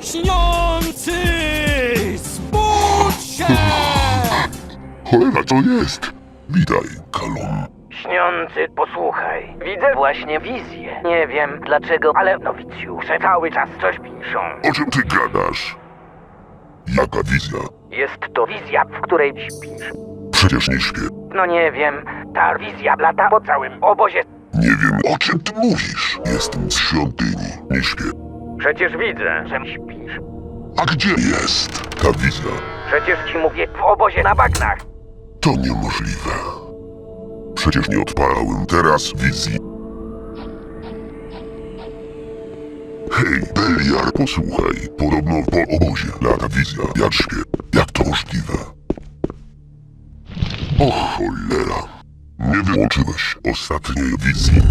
Śniący! Zbudź się! Cholera, co jest? Witaj, Kalum. Śniący, posłuchaj. Widzę właśnie wizję. Nie wiem dlaczego, ale nowicjusze cały czas coś piszą. O czym ty gadasz? Jaka wizja? Jest to wizja, w której śpisz. Przecież nie śpię. No nie wiem, ta wizja lata po całym obozie. Nie wiem, o czym ty mówisz. Jestem z świątyni. Nie śpię. Przecież widzę, że śpisz. A gdzie jest ta wizja? Przecież ci mówię w obozie na bagnach. To niemożliwe. Przecież nie odpalałem teraz wizji. Hej, Beliar, posłuchaj. Podobno po obozie lata wizja. Jak śpię. Jak to możliwe? O cholera. Nie wyłączyłeś ostatniej wizji.